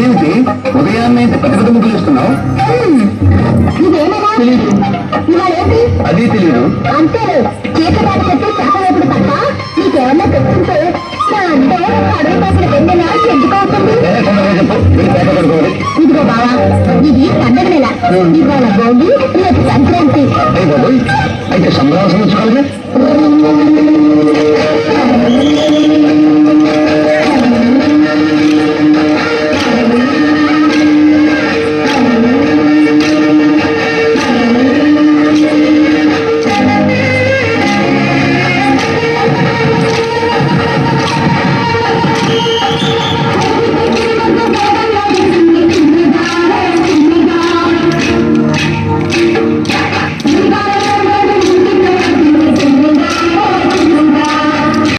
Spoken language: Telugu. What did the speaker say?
ఏమిటి ఉదయాన్నే పెద్ద పెద్ద ముగ్గులు ఇస్తున్నావు తెలియదు అది తెలియదు అంతేను చీకటాలు పెట్టి చేపలేపుడు తప్ప నీకేమన్నా తెలుసుంటే అంటే అడవి పైసలు వెన్నెల ఎందుకవుతుంది చెప్పు. ఇదిగో బావా ఇది పండగ నెల. ఇవాళ భోగి రేపు సంక్రాంతి. అయితే సంబరాల సంవత్సరాలుగా